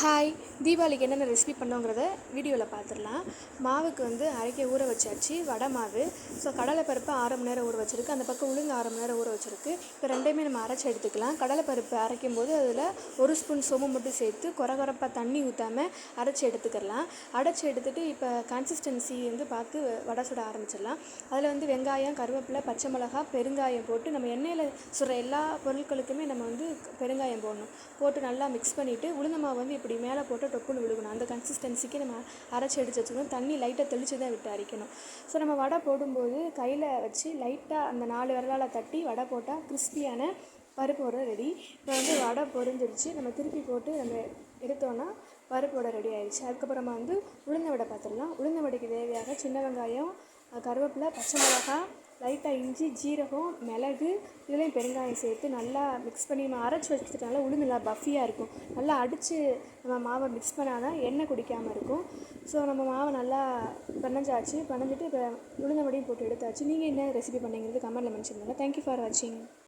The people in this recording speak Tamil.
ஹாய் தீபாவளிக்கு என்னென்ன ரெசிபி பண்ணோங்கிறத வீடியோவில் பார்த்துடலாம். மாவுக்கு வந்து அரைக்க ஊற வச்சாச்சு வடை மாவு. ஸோ கடலைப்பருப்பு ஆறு மணி நேரம் ஊற வச்சுருக்கு. அந்த பக்கம் உளுந்து ஆறு மணி நேரம் ஊற வச்சுருக்கு. இப்போ ரெண்டையுமே நம்ம அரைச்சி எடுத்துக்கலாம். கடலைப்பருப்பு அரைக்கும் போது அதில் ஒரு ஸ்பூன் சோம்பு மட்டும் சேர்த்து குறை குறைப்பாக தண்ணி ஊற்றாமல் அரைச்சி எடுத்துக்கலாம். அரைச்சி எடுத்துகிட்டு இப்போ கன்சிஸ்டன்சி வந்து பார்த்து வடை சுட ஆரம்பிச்சிடலாம். அதில் வந்து வெங்காயம் கருவேப்பிலை பச்சை மிளகா பெருங்காயம் போட்டு நம்ம எண்ணெயில் சுடுற எல்லா பொருட்களுக்குமே நம்ம வந்து பெருங்காயம் போடணும். போட்டு நல்லா மிக்ஸ் பண்ணிவிட்டு உளுந்த மாவு வந்து இப்படி மேலே போட்டு டொப்புன்னு விழுகணும். அந்த கன்சிஸ்டன்சிக்கு நம்ம அரைச்சி எடுத்து வச்சுக்கணும். தண்ணி லைட்டாக தெளித்து தான் விட்டு அரைக்கணும். ஸோ நம்ம வடை போடும்போது கையில் வச்சு லைட்டாக அந்த நாலு விரலால் தட்டி வடை போட்டால் கிறிஸ்பியான பருப்பு வடை ரெடி இப்போ வந்து வடை பொரிஞ்சிருச்சு. நம்ம திருப்பி போட்டு நம்ம எடுத்தோன்னா பருப்பு வடை ரெடி ஆயிடுச்சு அதுக்கப்புறமா வந்து உளுந்த வடை பார்த்துடலாம். உளுந்த வடைக்கு தேவையாக சின்ன வெங்காயம் கருவேப்பிலை பச்சை மிளகா லைட்டாக இஞ்சி ஜீரகம் மிளகு இதுலேயும் பெருங்காயம் சேர்த்து நல்லா மிக்ஸ் பண்ணி நம்ம அரைச்சி வச்சுட்டனால உளுந்து நல்லா பஃபியாக இருக்கும். நல்லா அடித்து நம்ம மாவை மிக்ஸ் பண்ணால் தான் எண்ணெய் குடிக்காமல் இருக்கும். ஸோ நம்ம மாவை நல்லா பிணைஞ்சாச்சு. பிணைஞ்சிட்டு இப்போ உளுந்த மடியும் போட்டு எடுத்தாச்சு. நீங்கள் என்ன ரெசிபி பண்ணீங்கிறது கமெண்ட்டில் மென்ஷன் பண்ணுங்கள் தேங்க்யூ ஃபார் வாட்சிங்